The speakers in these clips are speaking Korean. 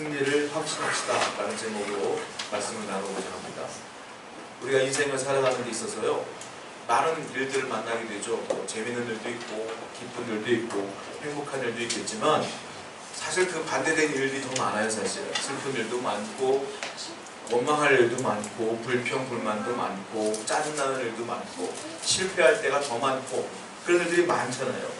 승리를 확신합시다 라는 제목으로 말씀을 나누고자 합니다. 우리가 인생을 살아가는 데 있어서요 많은 일들을 만나게 되죠. 뭐 재밌는 일도 있고 기쁜 일도 있고 행복한 일도 있겠지만 사실 그 반대된 일들이 더 많아요 사실 슬픈 일도 많고 원망할 일도 많고 불평 불만도 많고 짜증나는 일도 많고 실패할 때가 더 많고 그런 일들이 많잖아요.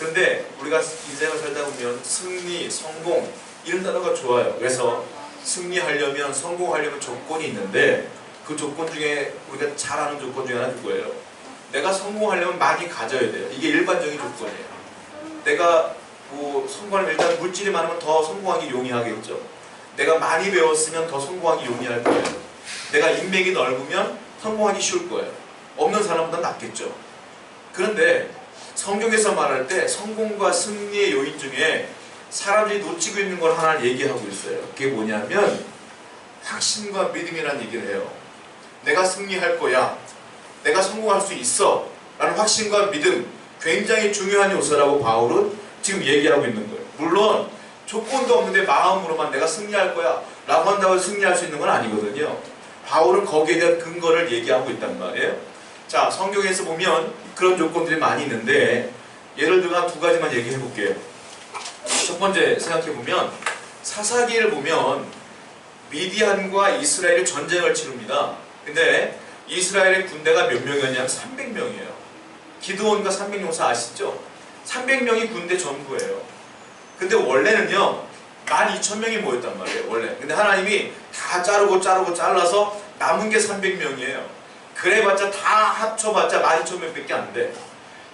그런데 우리가 인생을 살다 보면 승리, 성공 이런 단어가 좋아요. 그래서 승리하려면 성공하려면 조건이 있는데 그 조건 중에 우리가 잘 아는 조건 중에 하나 그거예요. 내가 성공하려면 많이 가져야 돼요. 이게 일반적인 조건이에요. 내가 뭐 성공하려면 일단 물질이 많으면 더 성공하기 용이하겠죠. 내가 많이 배웠으면 더 성공하기 용이할 거예요. 내가 인맥이 넓으면 성공하기 쉬울 거예요. 없는 사람보다 낫겠죠. 그런데 성경에서 말할 때 성공과 승리의 요인 중에 사람들이 놓치고 있는 걸 하나 얘기하고 있어요. 그게 뭐냐면 확신과 믿음이라는 얘기를 해요. 내가 승리할 거야. 내가 성공할 수 있어. 라는 확신과 믿음 굉장히 중요한 요소라고 바울은 지금 얘기하고 있는 거예요. 물론 조건도 없는데 마음으로만 내가 승리할 거야 라고 한다고 승리할 수 있는 건 아니거든요. 바울은 거기에 대한 근거를 얘기하고 있단 말이에요. 자, 성경에서 보면 그런 조건들이 많이 있는데 예를 들어 두 가지만 얘기해 볼게요. 첫 번째 생각해 보면 사사기를 보면 미디안과 이스라엘이 전쟁을 치릅니다. 근데 이스라엘의 군대가 몇 명이었냐면 300명이에요. 기드온과 300용사 아시죠? 300명이 군대 전부예요. 근데 원래는요 12,000명이 모였단 말이에요. 원래. 근데 하나님이 다 자르고 자르고 잘라서 남은 게 300명이에요. 그래봤자 다 합쳐봤자 12,000명밖에 안 돼.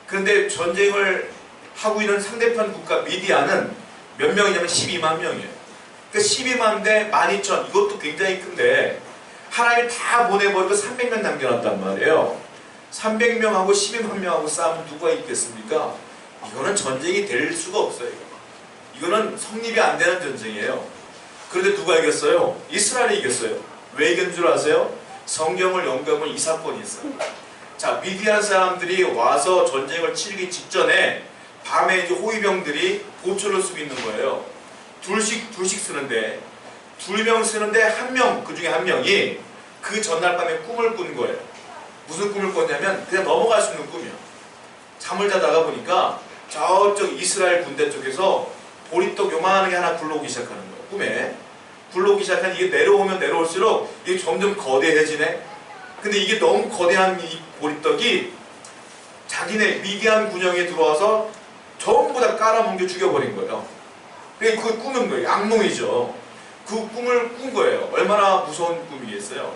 그런데 전쟁을 하고 있는 상대편 국가 미디안은 몇 명이냐면 12만 명이에요. 그 12만 대 12,000 이것도 굉장히 큰데 하나님이 다 보내버리고 300명 남겨놨단 말이에요. 300명하고 12만 명하고 싸우면 누가 있겠습니까? 이거는 전쟁이 될 수가 없어요. 이거는 성립이 안 되는 전쟁이에요. 그런데 누가 이겼어요? 이스라엘이 이겼어요. 왜 이긴 줄 아세요? 성경을 연구하면 이 사건이 있어요. 자, 미디안 사람들이 와서 전쟁을 치르기 직전에 밤에 이제 호위병들이 보초를 쓰고 있는 거예요. 둘씩 둘씩 쓰는데 둘 명 쓰는데 한 명 그 중에 한 명이 그 전날 밤에 꿈을 꾼 거예요. 무슨 꿈을 꿨냐면 그냥 넘어갈 수 있는 꿈이야. 잠을 자다가 보니까 저쪽 이스라엘 군대 쪽에서 보리떡 요만한 게 하나 굴러오기 시작하는 거예요. 꿈에. 굴러오기 시작한 이게 내려오면 내려올수록 이게 점점 거대해지네. 근데 이게 너무 거대한 이 보리떡이 자기네 미디안 군영에 들어와서 전부 다 깔아뭉겨 죽여버린 거예요. 그게 그 꿈인 거예요. 악몽이죠. 그 꿈을 꾼 거예요. 얼마나 무서운 꿈이겠어요.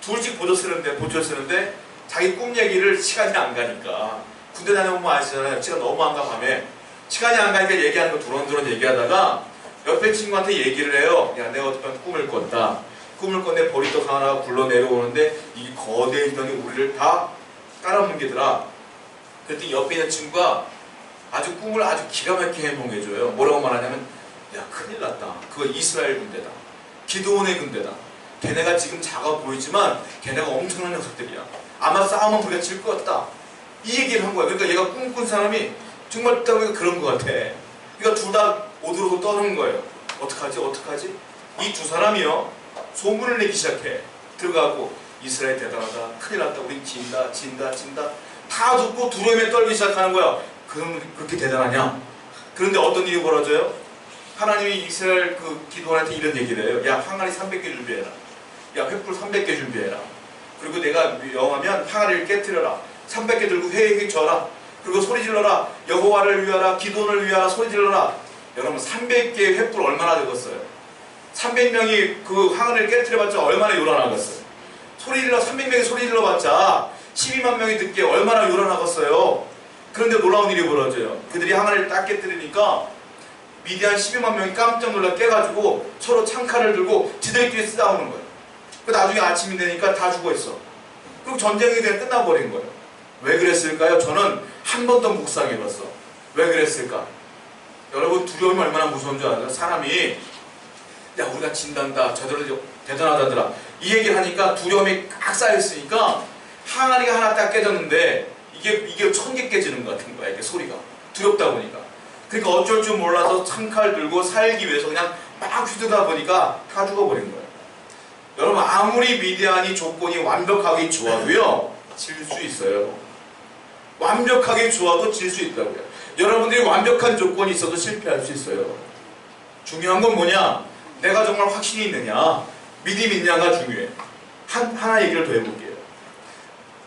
둘씩 보조 쓰는데 보조 쓰는데 자기 꿈 얘기를 시간이 안 가니까 군대 다녀보면 아시잖아요. 시간 너무 안 가 밤에 시간이 안 가니까 얘기하는 거 두런두런 얘기하다가 옆에 친구한테 얘기를 해요. 야 내가 어떤 꿈을 꿨다. 꿈을 꿨는데 보리떡 하나가 굴러 내려오는데 이 거대한 병이 우리를 다 깔아뭉개더라. 그랬더니 옆에 있는 친구가 아주 꿈을 아주 기가 막히게 해몽해줘요. 뭐라고 말하냐면 야 큰일 났다. 그거 이스라엘 군대다. 기도원의 군대다. 걔네가 지금 작아 보이지만 걔네가 엄청난 녀석들이야. 아마 싸우면 우리가 질 것 같다. 이 얘기를 한 거야. 그러니까 얘가 꿈꾼 사람이 정말 딱 그런 것 같아. 그러니까 둘 다 오들오들 떠는 거예요. 어떡하지? 어떡하지? 이 두 사람이요. 소문을 내기 시작해. 들어가고 이스라엘 대단하다. 큰일 났다. 우린 진다. 진다. 진다. 다 듣고 두려움에 떨기 시작하는 거야. 그럼 그렇게 대단하냐? 그런데 어떤 일이 벌어져요? 하나님이 이스라엘 그 기도원한테 이런 얘기를 해요. 야, 항아리 300개 준비해라. 야, 횃불 300개 준비해라. 그리고 내가 영하면 항아리를 깨뜨려라. 300개 들고 회획 져라. 그리고 소리 질러라. 여호와를 위하라. 기도원을 위하라. 소리 질러라. 여러분 300개의 횃불 얼마나 되겠어요? 300명이 그 항아리를 깨뜨려봤자 얼마나 요란하겠어요? 소리 질러 300명이 소리 질러봤자 12만 명이 듣기에 얼마나 요란하겠어요? 그런데 놀라운 일이 벌어져요. 그들이 항아리를 딱 깨뜨리니까 미디안 12만 명이 깜짝 놀라 깨가지고 서로 창칼을 들고 지들끼리 싸우는 거예요. 그 나중에 아침이 되니까 다 죽어 있어. 그리고 전쟁이 그냥 끝나버린 거예요. 왜 그랬을까요? 저는 한번더 묵상해봤어. 왜 그랬을까? 여러분 두려움이 얼마나 무서운 줄 알아요? 사람이 야 우리가 진단다 저들은 대단하다더라 이 얘기를 하니까 두려움이 꽉 쌓여있으니까 항아리가 하나 딱 깨졌는데 이게 이게 천 개 깨지는 것 같은 거야 이게 소리가 두렵다 보니까 그러니까 어쩔 줄 몰라서 창칼 들고 살기 위해서 그냥 막 휘두다 보니까 다 죽어버린 거예요. 여러분 아무리 미디안이 조건이 완벽하게 좋아도요 질 수 있어요. 완벽하게 좋아도 질 수 있다고요. 여러분들이 완벽한 조건이 있어도 실패할 수 있어요. 중요한 건 뭐냐? 내가 정말 확신이 있느냐? 믿음이 있냐가 중요해. 한, 하나 얘기를 더 해볼게요.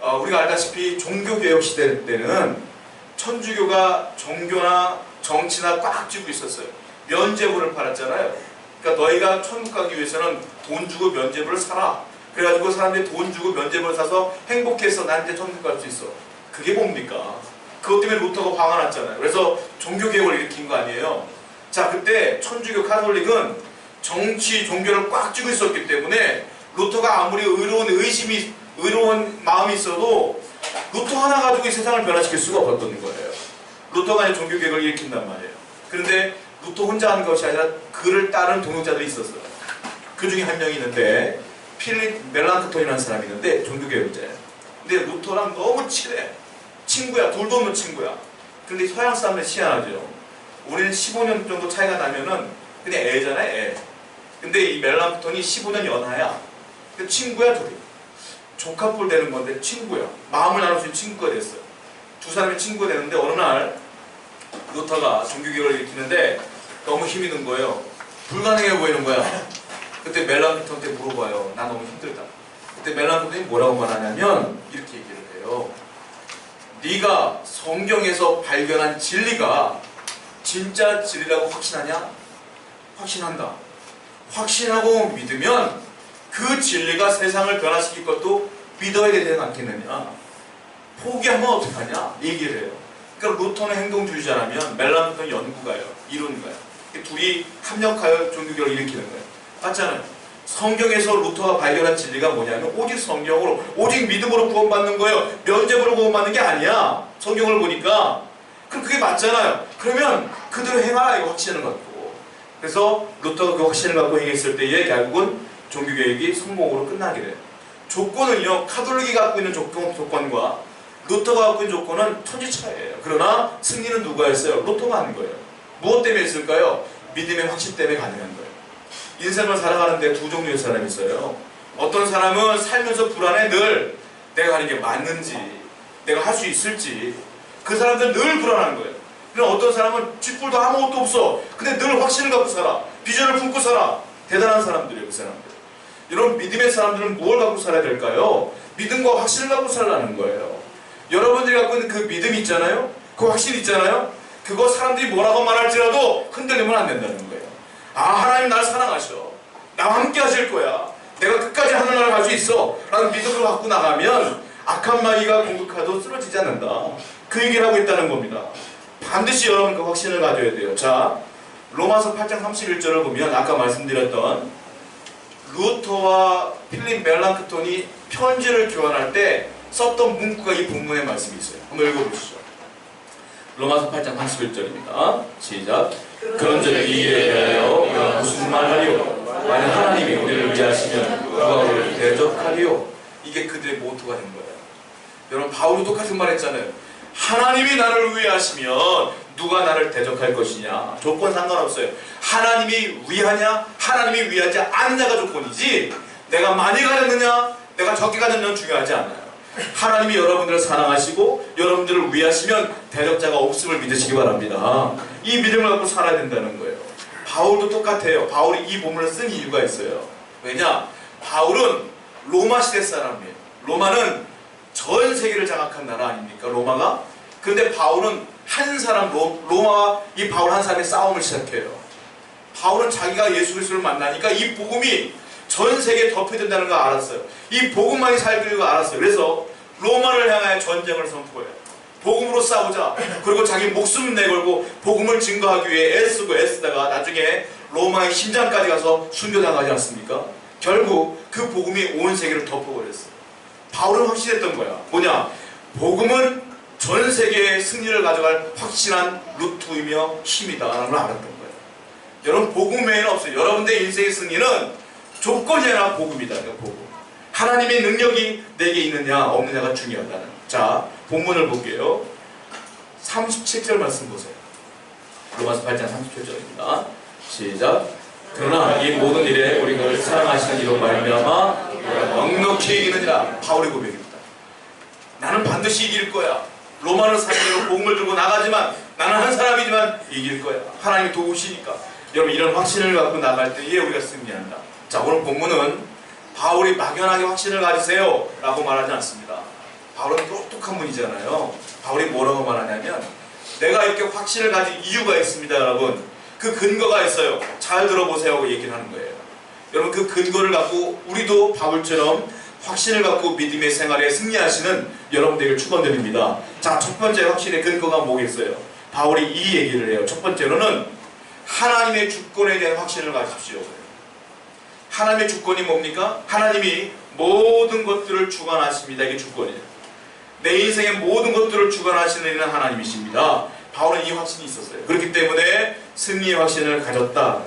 어, 우리가 알다시피 종교개혁 시대 때는 천주교가 종교나 정치나 꽉 쥐고 있었어요. 면제부를 팔았잖아요. 그러니까 너희가 천국 가기 위해서는 돈 주고 면제부를 사라. 그래가지고 사람들이 돈 주고 면제부를 사서 행복해서 난 이제 천국 갈 수 있어. 그게 뭡니까? 그것 때문에 루터가 화가 났잖아요. 그래서 종교개혁을 일으킨 거 아니에요. 자, 그때 천주교 카톨릭은 정치, 종교를 꽉 쥐고 있었기 때문에 루터가 아무리 의로운 의심이, 의로운 마음이 있어도 루터 하나 가지고 이 세상을 변화시킬 수가 없었던 거예요. 루터가 이제 종교 개혁을 일으킨단 말이에요. 그런데 루터 혼자 하는 것이 아니라 그를 따르는 동역자들이 있었어요. 그 중에 한 명이 있는데 필립 멜랑크톤이라는 사람이 있는데 종교 개혁자예요. 근데 루터랑 너무 친해. 친구야. 둘도 없는 친구야. 근데 서양 사람들 희한하죠. 우리는 15년 정도 차이가 나면은 그냥 애잖아요, 애. 근데 이 멜랑크톤이 15년 연하야. 근데 친구야, 둘이. 조카뿔 되는 건데 친구야. 마음을 나눌 수 있는 친구가 됐어요. 두 사람이 친구가 되는데 어느 날 루터가 종교개혁을 일으키는데 너무 힘이 든 거예요. 불가능해 보이는 거야. 그때 멜랑크톤한테 물어봐요. 나 너무 힘들다. 그때 멜랑크톤이 뭐라고 말하냐면 이렇게 얘기를 해요. 네가 성경에서 발견한 진리가 진짜 진리라고 확신하냐? 확신한다. 확신하고 믿으면 그 진리가 세상을 변화시킬 것도 믿어야 되지 않겠느냐? 포기하면 어떡하냐? 얘기를 해요. 그러니까 루터는 행동주의자라면 멜랑크톤은 연구가요. 이론가요. 둘이 합력하여 종교개혁을 일으키는 거예요. 맞잖아요. 성경에서 루터가 발견한 진리가 뭐냐면 오직 성경으로 오직 믿음으로 구원받는 거예요. 면죄부로 구원받는 게 아니야. 성경을 보니까 그럼 그게 맞잖아요. 그러면 그대로 행하라 이거 확신을 갖고 그래서 루터가 그 확신을 갖고 행했을 때에 결국은 종교개혁이 성공으로 끝나게 돼요. 조건은요 카톨릭이 갖고 있는 조건, 조건과 루터가 갖고 있는 조건은 천지 차이예요. 그러나 승리는 누가 했어요? 루터가 한 거예요. 무엇 때문에 했을까요? 믿음의 확신 때문에 가능한 거예요. 인생을 살아가는데 두 종류의 사람이 있어요. 어떤 사람은 살면서 불안해 늘 내가 하는 게 맞는지 내가 할 수 있을지 그 사람들은 늘 불안한 거예요. 그럼 어떤 사람은 쥐뿔도 아무것도 없어. 근데 늘 확신을 갖고 살아. 비전을 품고 살아. 대단한 사람들이에요, 그 사람들. 여러분 믿음의 사람들은 무엇을 갖고 살아야 될까요? 믿음과 확신을 갖고 살라는 거예요. 여러분들이 갖고 있는 그 믿음 있잖아요? 그 확신 있잖아요? 그거 사람들이 뭐라고 말할지라도 흔들리면 안 된다는 거예요. 아 하나님 나를 사랑하셔. 나와 함께 하실 거야. 내가 끝까지 하늘나라를 갈수 있어. 라는 믿음을 갖고 나가면 악한 마귀가 공격하도 쓰러지지 않는다. 그 얘기를 하고 있다는 겁니다. 반드시 여러분 그 확신을 가져야 돼요. 자, 로마서 8장 31절을 보면 아까 말씀드렸던 루터와 필립 멜랑크톤이 편지를 교환할 때 썼던 문구가 이 본문의 말씀이 있어요. 한번 읽어보시죠. 로마서 8장 31절입니다. 시작. 그런즉 이 일에 대하여 우리가 무슨 말하리요? 만약 하나님이 우리를 위하시면 누가 우리를 대적하리요? 이게 그들의 모토가 된 거예요. 여러분 바울도 똑같은 말 했잖아요. 하나님이 나를 위하시면 누가 나를 대적할 것이냐? 조건 상관없어요. 하나님이 위하냐? 하나님이 위하지 않느냐가 조건이지 내가 많이 가졌느냐? 내가 적게 가졌느냐는 중요하지 않아요. 하나님이 여러분들을 사랑하시고 여러분들을 위하시면 대적자가 없음을 믿으시기 바랍니다. 이 믿음을 갖고 살아야 된다는 거예요. 바울도 똑같아요. 바울이 이 본문을 쓴 이유가 있어요. 왜냐? 바울은 로마 시대 사람이에요. 로마는 전 세계를 장악한 나라 아닙니까? 로마가? 그런데 바울은 한 사람, 로, 로마와 이 바울 한 사람의 싸움을 시작해요. 바울은 자기가 예수 그리스도를 만나니까 이 복음이 전 세계에 덮여진다는 걸 알았어요. 이 복음만이 살기를 알았어요. 그래서 로마를 향하여 전쟁을 선포해요. 복음으로 싸우자. 그리고 자기 목숨 내걸고 복음을 증거하기 위해 애쓰고 애쓰다가 나중에 로마의 심장까지 가서 순교당하지 않습니까? 결국 그 복음이 온 세계를 덮어버렸어요. 바울은 확신했던 거야. 뭐냐? 복음은 전 세계의 승리를 가져갈 확실한 루트이며 힘이다라는 걸 알았던 거예요. 여러분 복음 외에는 없어요. 여러분의 인생의 승리는 조건이 아니라 복음이다. 복음. 하나님의 능력이 내게 있느냐 없느냐가 중요하다는. 자 본문을 볼게요. 37절 말씀 보세요. 로마서 8장 37절입니다. 시작. 그러나 이 모든 일에 우리가 사랑하시는 이로 말미암아 넉넉히 이기느니라 바울의 고백입니다. 나는 반드시 이길 거야. 로마는 사람으로 복음을 들고 나가지만 나는 한 사람이지만 이길 거야. 하나님이 도우시니까. 여러분 이런 확신을 갖고 나갈 때에 우리가 승리한다. 자 오늘 본문은 바울이 막연하게 확신을 가지세요 라고 말하지 않습니다. 바울은 똑똑한 분이잖아요. 바울이 뭐라고 말하냐면 내가 이렇게 확신을 가진 이유가 있습니다 여러분. 그 근거가 있어요. 잘 들어보세요 하고 얘기를 하는 거예요. 여러분 그 근거를 갖고 우리도 바울처럼 확신을 갖고 믿음의 생활에 승리하시는 여러분들에게 축원드립니다. 자, 첫 번째 확신의 근거가 뭐겠어요? 바울이 이 얘기를 해요. 첫 번째로는 하나님의 주권에 대한 확신을 가지십시오. 하나님의 주권이 뭡니까? 하나님이 모든 것들을 주관하십니다. 이게 주권이에요. 내 인생의 모든 것들을 주관하시는 이는 하나님이십니다. 바울은 이 확신이 있었어요. 그렇기 때문에 승리의 확신을 가졌다.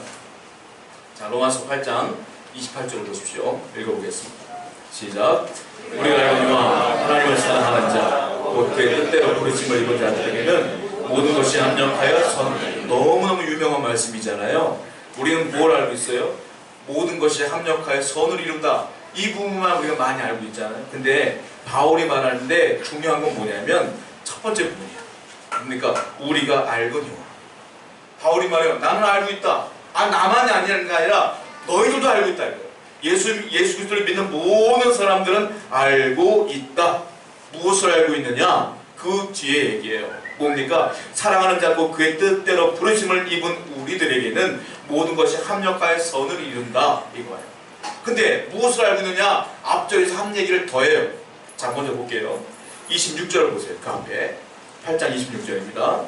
자, 로마서 8장 28절을 보십시오. 읽어보겠습니다. 시작. 우리가 알거니와 하나님을 사랑하는 자, 곧 그의 뜻대로 부르심을 입은 자들에게는 모든 것이 합력하여 선. 너무너무 유명한 말씀이잖아요. 우리는 뭘 알고 있어요? 모든 것이 합력하여 선을 이룬다. 이 부분만 우리가 많이 알고 있잖아요. 근데 바울이 말하는데 중요한 건 뭐냐면 첫 번째 부분이야. 뭡니까? 우리가 알거니와. 바울이 말해요. 나는 알고 있다. 아 나만이 아니라는 게 아니라 너희들도 알고 있다 이거예요. 예수 예수 그리스도를 믿는 모든 사람들은 알고 있다. 무엇을 알고 있느냐? 그 뒤에 얘기해요. 뭡니까? 사랑하는 자고 그의 뜻대로 부르심을 입은 우리들에게는 모든 것이 합력하여 선을 이룬다 이거예요. 근데 무엇을 알고 있느냐? 앞절에서 한 얘기를 더해요. 자 먼저 볼게요. 26절을 보세요. 그 앞에 8장 26절입니다.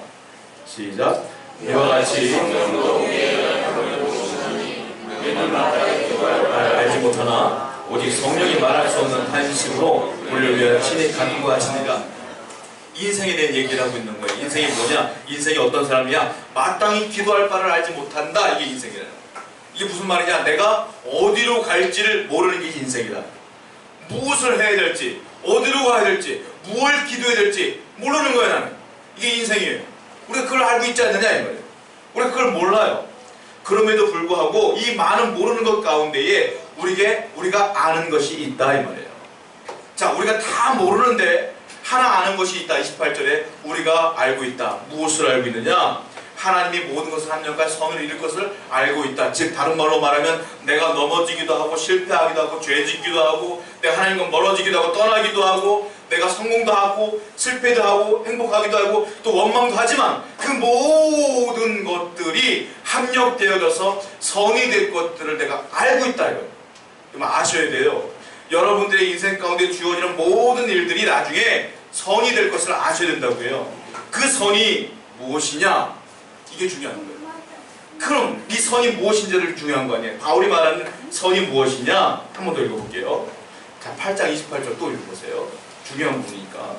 시작. 이와 같이 알지 못하나? 오직 성령이 말할 수 없는 탄식으로 우리를 위하여 친히 간구하시니라 인생에 대한 얘기를 하고 있는 거예요. 인생이 뭐냐? 인생이 어떤 사람이야 마땅히 기도할 바를 알지 못한다. 이게 인생이라. 이게 무슨 말이냐? 내가 어디로 갈지를 모르는 게 인생이다. 무엇을 해야 될지 어디로 가야 될지 무엇을 기도해야 될지 모르는 거야 나는. 이게 인생이에요. 우리가 그걸 알고 있지 않느냐 이 말이에요. 우리가 그걸 몰라요 그럼에도 불구하고 이 많은 모르는 것 가운데에 우리게 우리가 아는 것이 있다 이 말이에요. 자, 우리가 다 모르는데 하나 아는 것이 있다. 28절에 우리가 알고 있다. 무엇을 알고 있느냐? 하나님이 모든 것을 합력과 선을 이룰 것을 알고 있다. 즉 다른 말로 말하면 내가 넘어지기도 하고 실패하기도 하고 죄짓기도 하고 내가 하나님과 멀어지기도 하고 떠나기도 하고 내가 성공도 하고 실패도 하고 행복하기도 하고 또 원망도 하지만 그 모든 것들이 합력되어져서 선이 될 것들을 내가 알고 있다 이거예요. 좀 아셔야 돼요. 여러분들의 인생 가운데 주어지는 모든 일들이 나중에 선이 될 것을 아셔야 된다고요. 그 선이 무엇이냐? 이게 중요한 거예요. 그럼 이 선이 무엇인지를 중요한 거 아니에요. 바울이 말하는 선이 무엇이냐? 한 번 더 읽어볼게요. 자, 8장 28절 또 읽어보세요. 중요한 부분이니까.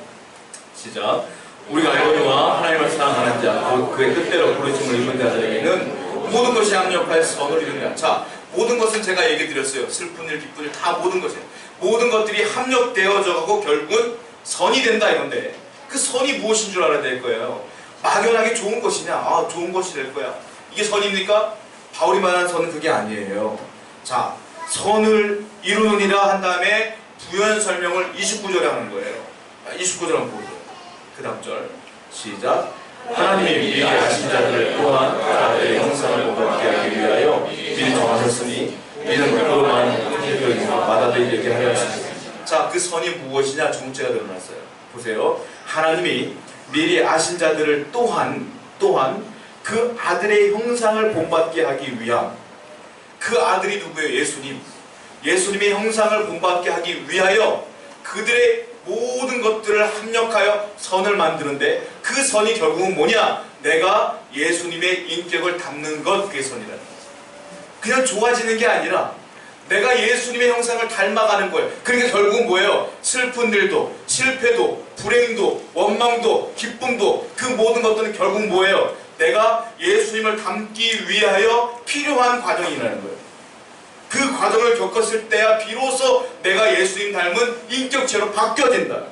시작. 우리가 알거니와 하나님을 사랑하는 자, 곧 그의 뜻대로 부르심을 입은 자들에게는 모든 것이 합력하여 선을 이루느냐. 자, 모든 것은 제가 얘기 드렸어요. 슬픈 일, 기쁜 일, 다 모든 것이에요. 모든 것들이 합력되어져 가고 결국은 선이 된다 이건데 그 선이 무엇인 줄 알아야 될 거예요. 막연하게 좋은 것이냐? 아, 좋은 것이 될 거야. 이게 선입니까? 바울이 말하는 선은 그게 아니에요. 자, 선을 이루느니라 한 다음에 부연 설명을 29절에 하는 거예요. 29절 한번 보죠. 그 다음 절. 시작. 하나님이 미리 하신 자들을 또한 자들의 형상을 못받게 하기 위하여 미리 정하셨으니 이는 그로만 받아들이게 하려 하십니다. 자, 그 선이 무엇이냐 정체가 드러났어요. 보세요. 하나님이 미리 아신 자들을 또한 또한 그 아들의 형상을 본받게 하기 위함. 그 아들이 누구예요? 예수님. 예수님의 형상을 본받게 하기 위하여 그들의 모든 것들을 합력하여 선을 만드는데 그 선이 결국은 뭐냐? 내가 예수님의 인격을 담는 것 그게 선이라는 거예요. 그냥 좋아지는 게 아니라 내가 예수님의 형상을 닮아가는 거예요. 그러니까 결국은 뭐예요? 슬픈 일도, 실패도, 불행도, 원망도, 기쁨도 그 모든 것들은 결국 뭐예요? 내가 예수님을 닮기 위하여 필요한 과정이라는 거예요. 그 과정을 겪었을 때야 비로소 내가 예수님 닮은 인격체로 바뀌어진다.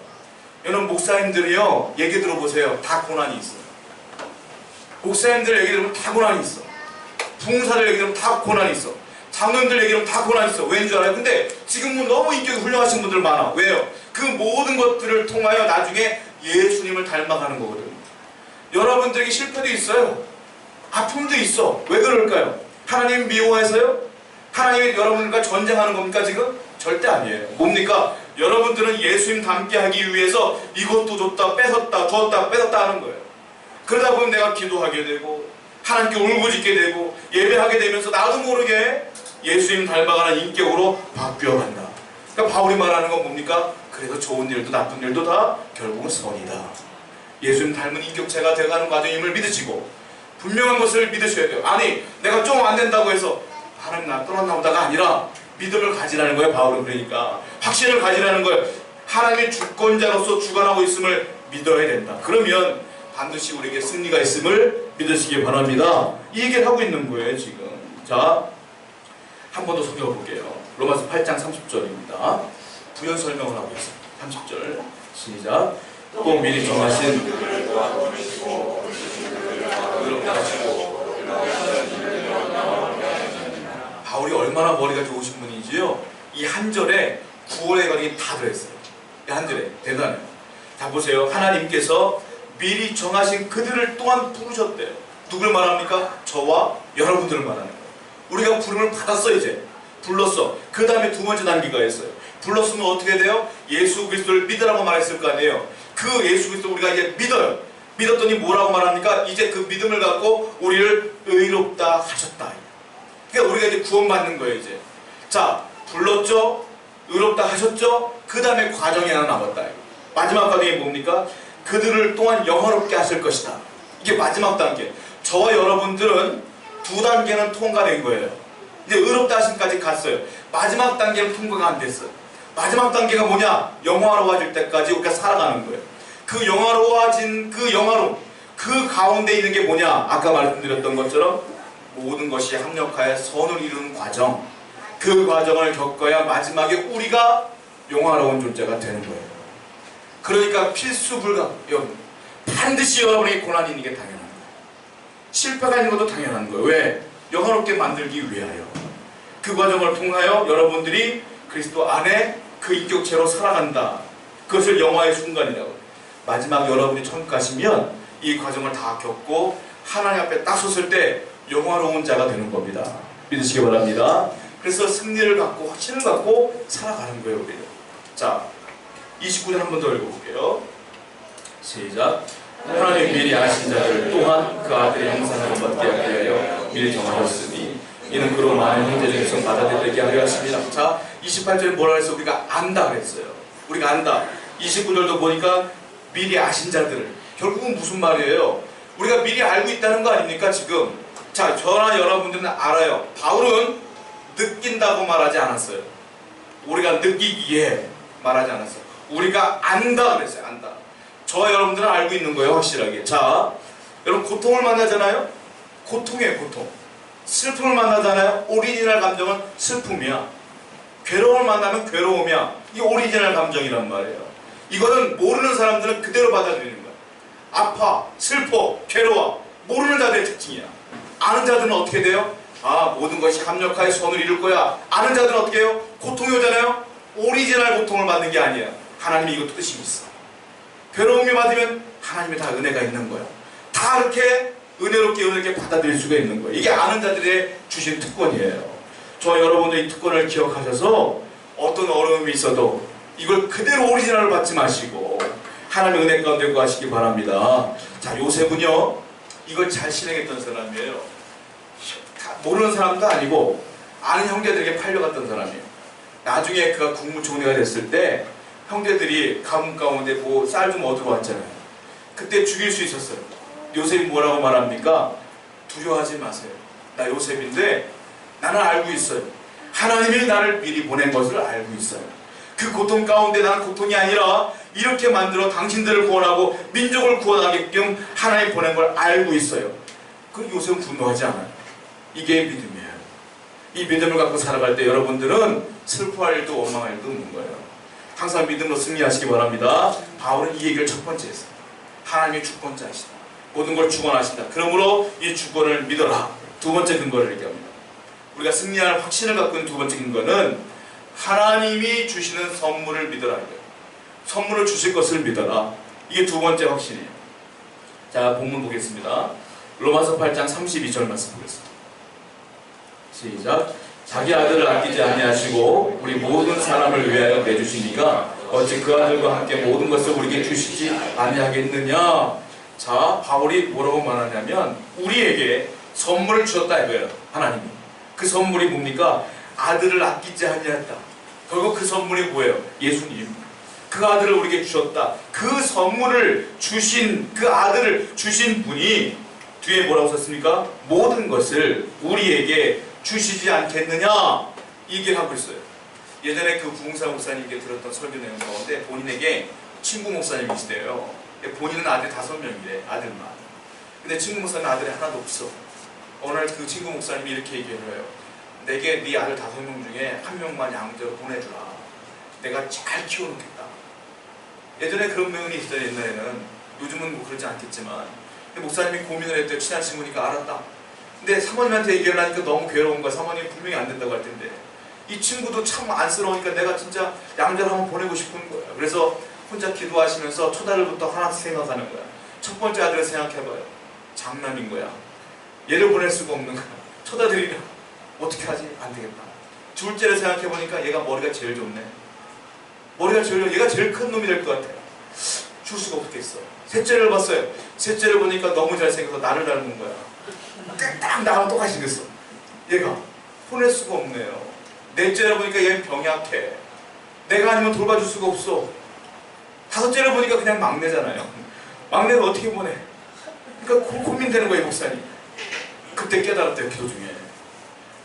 여러분 목사님들이요 얘기 들어보세요. 다 고난이 있어요. 목사님들 얘기 들으면 다 고난이 있어. 부흥사들 얘기하면 다 고난이 있어. 장로님들 얘기하면 다 고난이 있어. 왠 줄 알아요? 근데 지금은 너무 인격이 훌륭하신 분들 많아. 왜요? 그 모든 것들을 통하여 나중에 예수님을 닮아가는 거거든요. 여러분들에게 실패도 있어요. 아픔도 있어. 왜 그럴까요? 하나님 미워해서요? 하나님이 여러분과 전쟁하는 겁니까 지금? 절대 아니에요. 뭡니까? 여러분들은 예수님 닮게 하기 위해서 이것도 줬다 뺏었다 줬다 뺏었다 하는 거예요. 그러다 보면 내가 기도하게 되고 하나님께 울부짖게 되고 예배하게 되면서 나도 모르게 예수님 닮아가는 인격으로 바뀌어간다. 그러니까 바울이 말하는 건 뭡니까? 그래서 좋은 일도 나쁜 일도 다 결국은 선이다. 예수님 닮은 인격체가 되어가는 과정임을 믿으시고 분명한 것을 믿으셔야 돼요. 아니 내가 좀 안 된다고 해서 하나님 나 떠났나 보다가 아니라 믿음을 가지라는 거예요. 바울은 그러니까 확신을 가지라는 거예요. 하나님의 주권자로서 주관하고 있음을 믿어야 된다. 그러면 반드시 우리에게 승리가 있음을 믿으시기 바랍니다. 이 얘기를 하고 있는 거예요 지금. 자, 한 번더 속여볼게요. 로마서 8장 30절입니다. 부연 설명을 하고 있습니다. 30절 시작. 또 미리 정하신 의롭다 하시고 바울이 얼마나 머리가 좋으신 분인지요. 이 한 절에 구원의 관계 다 들어있어요. 이 한 절에 대단해요. 자 보세요. 하나님께서 미리 정하신 그들을 또한 부르셨대요. 누굴 말합니까? 저와 여러분들을 말하는 거예요. 우리가 부름을 받았어 이제. 불렀어. 그 다음에 두 번째 단계가 있어요. 불렀으면 어떻게 돼요? 예수 그리스도를 믿으라고 말했을 거 아니에요. 그 예수 그리스도 우리가 이제 믿어요. 믿었더니 뭐라고 말합니까? 이제 그 믿음을 갖고 우리를 의롭다 하셨다. 그러니까 우리가 이제 구원받는 거예요 이제. 자 불렀죠. 의롭다 하셨죠. 그 다음에 과정이 하나 남았다. 마지막 과정이 뭡니까? 그들을 또한 영화롭게 하실 것이다. 이게 마지막 단계. 저와 여러분들은 두 단계는 통과된 거예요. 이제 의롭다 하심까지 갔어요. 마지막 단계는 통과가 안 됐어요. 마지막 단계가 뭐냐? 영화로워질 때까지 우리가 살아가는 거예요. 그 영화로워진 그 영화로 그 가운데 있는 게 뭐냐? 아까 말씀드렸던 것처럼 모든 것이 합력하여 선을 이루는 과정. 그 과정을 겪어야 마지막에 우리가 영화로운 존재가 되는 거예요. 그러니까 필수 불가 여러분 반드시 여러분에게 고난이 있는 게 당연한 거예요. 실패가 있는 것도 당연한 거예요. 왜? 영화롭게 만들기 위하여. 그 과정을 통하여 여러분들이 그리스도 안에 그 인격체로 살아간다. 그것을 영화의 순간이라고. 마지막 여러분이 천국 가시면 이 과정을 다 겪고 하나님 앞에 딱 섰을 때 영화로운 자가 되는 겁니다. 믿으시기 바랍니다. 그래서 승리를 갖고 확신을 갖고 살아가는 거예요, 우리는. 자, 29절 한 번 더 읽어볼게요. 시작. 하나님 미리 아신 자들 또한 그 아들의 형상을 받게 하여 미리 정하셨으니 이는 그로 많은 형제들 성 받아들이게 하려 하십니다. 자, 28절에 뭐라 그랬어? 우리가 안다 그랬어요. 우리가 안다. 29절도 보니까 미리 아신 자들을 결국은 무슨 말이에요? 우리가 미리 알고 있다는 거 아닙니까 지금? 자, 저나 여러분들은 알아요. 바울은 느낀다고 말하지 않았어요. 우리가 느끼기에 말하지 않았어요. 우리가 안다 그랬어요. 안다. 저와 여러분들은 알고 있는 거예요. 확실하게. 자, 여러분 고통을 만나잖아요. 고통이에요. 고통. 슬픔을 만나잖아요. 오리지널 감정은 슬픔이야. 괴로움을 만나면 괴로움이야. 이게 오리지널 감정이란 말이에요. 이거는 모르는 사람들은 그대로 받아들이는 거야. 아파, 슬퍼, 괴로워. 모르는 자들의 특징이야. 아는 자들은 어떻게 돼요? 아, 모든 것이 합력하여 선을 이룰 거야. 아는 자들은 어떻게 해요? 고통이 오잖아요? 오리지널 고통을 받는 게 아니야. 하나님이 이것도 뜻이 있어. 괴로움이 받으면 하나님의 다 은혜가 있는 거야. 다 이렇게 은혜롭게 은혜롭게 받아들일 수가 있는 거예요. 이게 아는 자들의 주신 특권이에요. 저 여러분들 이 특권을 기억하셔서 어떤 어려움이 있어도 이걸 그대로 오리지널을 받지 마시고 하나님의 은혜 가운데 가시기 바랍니다. 자, 요셉은요, 이걸 잘 실행했던 사람이에요. 다 모르는 사람도 아니고 아는 형제들에게 팔려갔던 사람이에요. 나중에 그가 국무총리가 됐을 때 형제들이 가문 가운데 뭐 쌀 좀 얻으러 왔잖아요. 그때 죽일 수 있었어요. 요셉이 뭐라고 말합니까? 두려워하지 마세요. 나 요셉인데 나는 알고 있어요. 하나님이 나를 미리 보낸 것을 알고 있어요. 그 고통 가운데 나는 고통이 아니라 이렇게 만들어 당신들을 구원하고 민족을 구원하게끔 하나님 보낸 걸 알고 있어요. 그 요셉은 분노하지 않아요. 이게 믿음이에요. 이 믿음을 갖고 살아갈 때 여러분들은 슬퍼할 일도 원망할 일도 없는 거예요. 항상 믿음으로 승리하시기 바랍니다. 바울은 이 얘기를 첫 번째 했어요. 하나님의 주권자이시다. 모든 걸 주권하신다. 그러므로 이 주권을 믿어라. 두 번째 근거를 얘기합니다. 우리가 승리할 확신을 갖고 있는 두 번째 근거는 하나님이 주시는 선물을 믿어라. 선물을 주실 것을 믿어라. 이게 두 번째 확신이에요. 자, 본문 보겠습니다. 로마서 8장 32절 말씀 보겠습니다. 시작. 자기 아들을 아끼지 아니하시고 우리 모든 사람을 위하여 내주시니까 어찌 그 아들과 함께 모든 것을 우리에게 주시지 아니하겠느냐? 자, 바울이 뭐라고 말하냐면 우리에게 선물을 주셨다 이거예요. 하나님이. 그 선물이 뭡니까? 아들을 아끼지 아니하였다. 결국 그 선물이 뭐예요? 예수님. 그 아들을 우리에게 주셨다. 그 선물을 주신 그 아들을 주신 분이 뒤에 뭐라고 썼습니까? 모든 것을 우리에게 주시지 않겠느냐 이 얘기를 하고 있어요. 예전에 그 구공사 목사님께 들었던 설교 내용 가운데 본인에게 친구 목사님이 있대요. 본인은 아들 다섯 명이래 아들만. 근데 친구 목사님 아들이 하나도 없어. 날그 친구 목사님이 이렇게 얘기를 해요. 내게 네 아들 다섯 명 중에 한 명만 양자로 보내주라. 내가 잘 키워놓겠다. 예전에 그런 명언이 있어요 옛날에는. 요즘은 뭐 그러지 않겠지만. 목사님이 고민을 했대요. 친한 친구니까 알았다. 근데 사모님한테 얘기를 하니까 너무 괴로운 거야. 사모님 분명히 안 된다고 할 텐데. 이 친구도 참 안쓰러우니까 내가 진짜 양자를 한번 보내고 싶은 거야. 그래서 혼자 기도하시면서 초달부터 하나씩 생각하는 거야. 첫 번째 아들을 생각해봐요. 장남인 거야. 얘를 보낼 수가 없는 거야. 초다들이라 어떻게 하지? 안 되겠다. 둘째를 생각해보니까 얘가 머리가 제일 좋네. 머리가 제일 좋 얘가 제일 큰 놈이 될 것 같아요. 줄 수가 없겠어. 셋째를 봤어요. 셋째를 보니까 너무 잘생겨서 나를 닮은 거야. 딱 나랑 똑같이 생겼어. 얘가 보낼 수가 없네요. 넷째를 보니까 얘는 병약해. 내가 아니면 돌봐줄 수가 없어. 다섯째를 보니까 그냥 막내잖아요. 막내를 어떻게 보내? 그러니까 고, 고민되는 거예요, 목사님. 그때 깨달았대요, 기도 중에.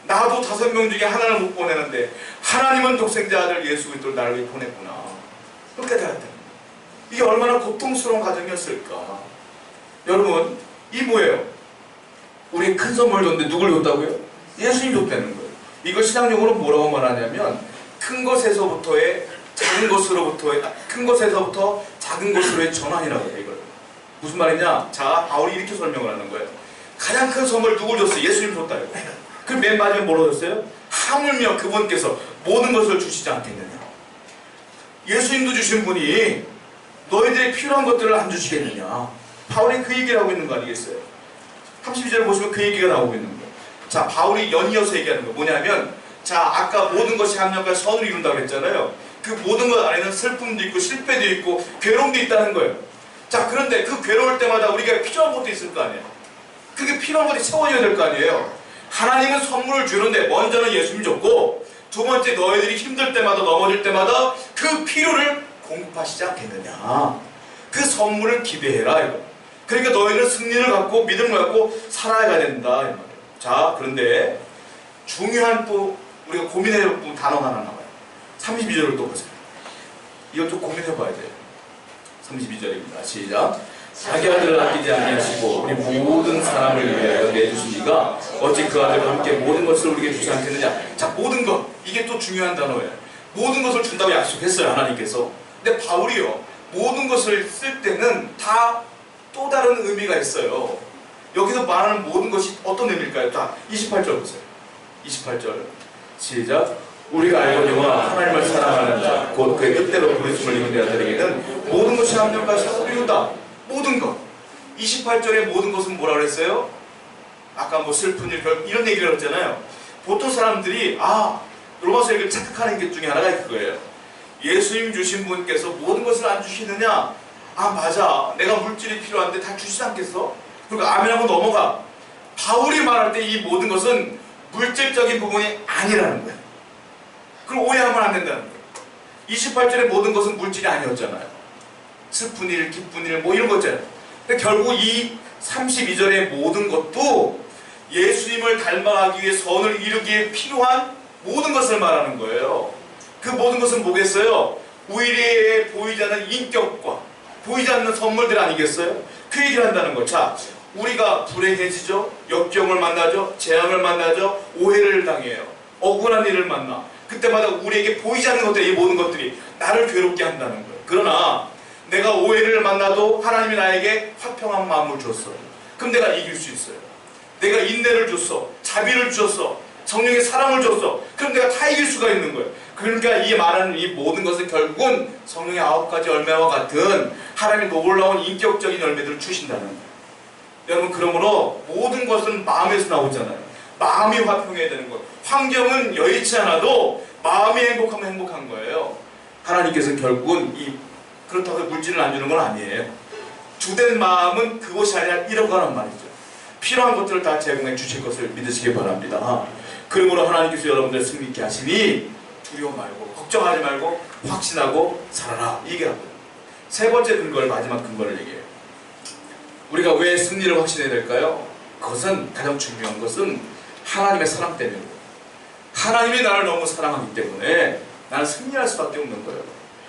나도 다섯 명 중에 하나를 못 보내는데 하나님은 독생자 아들 예수 그리스도를 나를 위해 보냈구나. 그렇게 깨달았대요. 이게 얼마나 고통스러운 과정이었을까. 여러분, 이 뭐예요? 우리 큰 선물 줬는데 누굴 줬다고요? 예수님 줬다는 거예요. 이걸 신앙용어로 뭐라고 말하냐면 큰 것에서부터의 작은 것으로부터의 아, 큰 것에서부터 작은 것으로의 전환이라고 해요. 이걸 무슨 말이냐? 자 바울이 이렇게 설명을 하는 거예요. 가장 큰 선물 누굴 줬어요? 예수님 줬다 이거. 그 맨 마지막에 뭐라고 줬어요? 하물며 그분께서 모든 것을 주시지 않겠느냐? 예수님도 주신 분이 너희들이 필요한 것들을 안 주시겠느냐? 바울이 그 얘기를 하고 있는 거 아니겠어요? 32절 보시면 그 얘기가 나오고 있는 거예요. 자, 바울이 연이어서 얘기하는 거 뭐냐면 자, 아까 모든 것이 합력과 선을 이룬다고 했잖아요. 그 모든 것 안에는 슬픔도 있고 실패도 있고 괴로움도 있다는 거예요. 자, 그런데 그 괴로울 때마다 우리가 필요한 것도 있을 거 아니에요. 그게 필요한 것이 채워져야 될 거 아니에요. 하나님은 선물을 주는데 먼저는 예수님 줬고 두 번째 너희들이 힘들 때마다 넘어질 때마다 그 필요를 공급하시지 않겠느냐. 그 선물을 기대해라 이거. 그러니까 너희는 승리를 갖고 믿음을 갖고 살아야 된다 이 말이에요. 자 그런데 중요한 또 우리가 고민해야 할 단어 하나 나와요. 32절을 또 보세요. 좀 고민해봐야 돼요. 32절입니다. 시작. 자기 아들을 아끼지 아니하시고 우리 모든 사람을 위하여 내주시니가 어찌 그 아들과 함께 모든 것을 우리에게 주지 않겠느냐. 자 모든 것 이게 또 중요한 단어예요. 모든 것을 준다고 약속했어요 하나님께서. 근데 바울이요 모든 것을 쓸 때는 다 또 다른 의미가 있어요. 여기서 말하는 모든 것이 어떤 의미일까요? 자 28절 보세요. 28절 시작. 우리가 알거니와 하나님을 사랑하는 자, 곧 그의 뜻대로 부르심을 입은 자들에게는 모든 것이 합력과 사고이다. 모든 것. 28절의 모든 것은 뭐라 그랬어요? 아까 뭐 슬픈 일, 별- 이런 얘기를 했잖아요. 보통 사람들이 아 로마서 얘기를 착각하는 게 중에 하나가 그거예요. 예수님 주신 분께서 모든 것을 안 주시느냐? 아 맞아. 내가 물질이 필요한데 다 주시지 않겠어? 그리고 아멘하고 넘어가. 바울이 말할 때 이 모든 것은 물질적인 부분이 아니라는 거예요. 그걸 오해하면 안 된다는 거예요. 28절의 모든 것은 물질이 아니었잖아요. 슬픈 일, 기쁜 일, 뭐 이런 거잖아요. 근데 결국 이 32절의 모든 것도 예수님을 닮아가기 위해 선을 이루기에 필요한 모든 것을 말하는 거예요. 그 모든 것은 뭐겠어요? 우리의 보이지 않는 인격과 보이지 않는 선물들 아니겠어요? 그 얘기를 한다는 거. 자, 우리가 불행해지죠? 역경을 만나죠? 재앙을 만나죠? 오해를 당해요. 억울한 일을 만나. 그때마다 우리에게 보이지 않는 것들, 이 모든 것들이 나를 괴롭게 한다는 거예요. 그러나 내가 오해를 만나도 하나님이 나에게 화평한 마음을 줬어요. 그럼 내가 이길 수 있어요. 내가 인내를 줬어. 자비를 줬어. 성령의 사랑을 줬어. 그럼 내가 다 이길 수가 있는 거예요. 그러니까 이 말하는 이 모든 것은 결국은 성령의 아홉 가지 열매와 같은 하나님의 놀라운 인격적인 열매들을 주신다는 거예요. 여러분 그러므로 모든 것은 마음에서 나오잖아요. 마음이 화평해야 되는 거예요. 환경은 여의치 않아도 마음이 행복하면 행복한 거예요. 하나님께서는 결국은 이 그렇다고 물질을 안 주는 건 아니에요. 주된 마음은 그것이 아니라 거란 말이죠. 필요한 것들을 다 제공해 주실 것을 믿으시기 바랍니다. 그러므로 하나님께서 여러분들 승리 있게 하시니 두려워 말고 걱정하지 말고 확신하고 살아라 이 얘기합니다. 세 번째 근거를 마지막 근거를 얘기해요. 우리가 왜 승리를 확신해야 될까요? 그것은 가장 중요한 것은 하나님의 사랑 때문이에요. 하나님이 나를 너무 사랑하기 때문에 나는 승리할 수밖에 없는 거예요.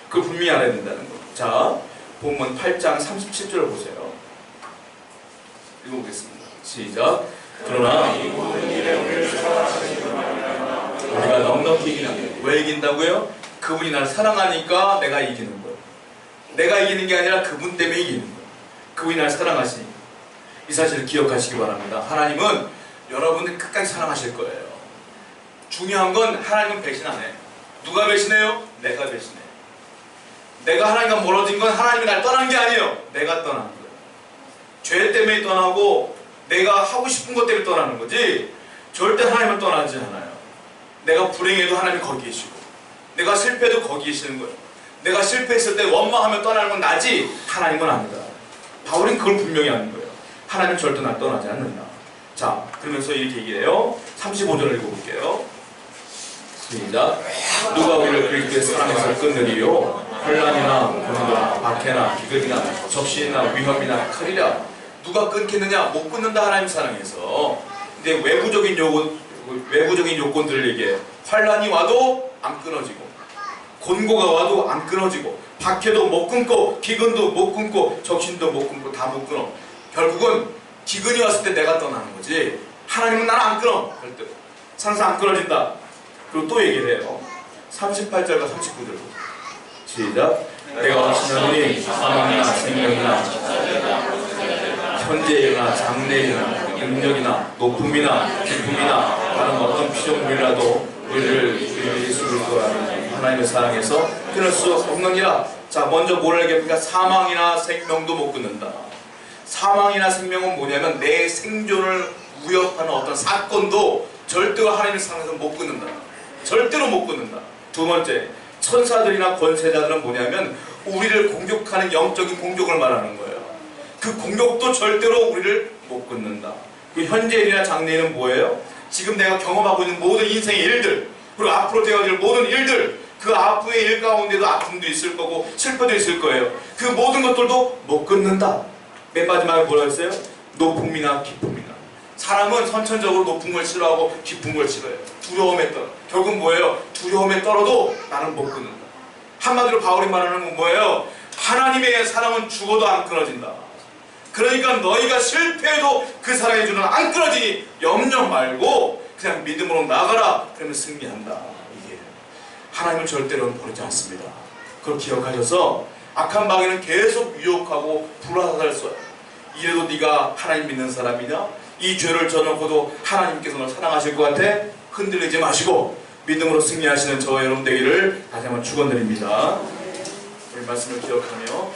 그걸 분명히 알아야 된다는 거. 자, 본문 8장 37절을 보세요. 읽어보겠습니다. 시작. 그러나 우리가 넉넉히 이기는 왜 이긴다고요? 그분이 나를 사랑하니까 내가 이기는 거예요. 내가 이기는 게 아니라 그분 때문에 이기는 거예요. 그분이 나를 사랑하시니 이 사실을 기억하시기 바랍니다. 하나님은 여러분을 끝까지 사랑하실 거예요. 중요한 건 하나님은 배신 안 해. 누가 배신해요? 내가 배신해. 내가 하나님과 멀어진 건 하나님이 날 떠난 게 아니에요. 내가 떠난 거예요. 죄 때문에 떠나고 내가 하고 싶은 것 때문에 떠나는 거지 절대 하나님을 떠나지 않아요. 내가 불행해도 하나님이 거기 계시고 내가 실패해도 거기 계시는 거예요. 내가 실패했을 때 원망하며 떠나는 건 나지 하나님은 아니다. 바울은 그걸 분명히 아는 거예요. 하나님은 절대 날 떠나지 않는다. 자, 그러면서 이렇게 얘기해요. 35절을 읽어볼게요. 시작. 누가 우리를 그리스도의 사랑에서 끊느리요? 혼란이나 고난이나 박해나 비극이나 적신이나 위험이나 칼이라 누가 끊겠느냐? 못 끊는다 하나님 사랑에서. 근데 외부적인 요건 외부적인 요건들을 얘기해. 환란이 와도 안 끊어지고 곤고가 와도 안 끊어지고 박해도 못 끊고 기근도 못 끊고 적신도 못 끊고 다 못 끊어. 결국은 기근이 왔을 때 내가 떠나는 거지. 하나님은 나를 안 끊어. 절대. 항상 안 끊어진다. 그리고 또 얘기를 해요. 38절과 39절. 시작. 내가 원하시노니 사망이나 생명이나 현재이나 장래이나 능력이나 높음이나 기쁨이나 다른 어떤 피조물이라도 우리를 우리 예수 그리스도 하나님의 사랑에서 끊을 수 없느니라. 자, 먼저 뭘 얘기합니까? 사망이나 생명도 못 끊는다. 사망이나 생명은 뭐냐면 내 생존을 위협하는 어떤 사건도 절대로 하나님의 사랑에서 못 끊는다. 절대로 못 끊는다. 두 번째, 천사들이나 권세자들은 뭐냐면 우리를 공격하는 영적인 공격을 말하는 거예요. 그 공격도 절대로 우리를 못 끊는다. 그 현재일이나 장래일은 뭐예요? 지금 내가 경험하고 있는 모든 인생의 일들, 그리고 앞으로 되어질 모든 일들, 그 앞의 일 가운데도 아픔도 있을 거고 슬퍼도 있을 거예요. 그 모든 것들도 못 끊는다. 맨 마지막에 뭐라 했어요? 높음이나 기쁨이나. 사람은 선천적으로 높은 걸 싫어하고 깊은 걸 싫어해요. 두려움에 떨어. 결국 뭐예요? 두려움에 떨어도 나는 못 끊는다. 한마디로 바울이 말하는 건 뭐예요? 하나님의 사랑은 죽어도 안 끊어진다. 그러니까 너희가 실패해도 그 사랑의 주는 안 끊어지니 염려 말고 그냥 믿음으로 나가라. 그러면 승리한다. 이게 하나님을 절대로 버리지 않습니다. 그걸 기억하셔서 악한 방에는 계속 유혹하고 불화살 쏴요. 이래도 네가 하나님 믿는 사람이냐? 이 죄를 져놓고도 하나님께서 널 사랑하실 것 같아? 흔들리지 마시고 믿음으로 승리하시는 저와 여러분 되기를 다시 한번 축원드립니다. 우리 말씀을 기억하며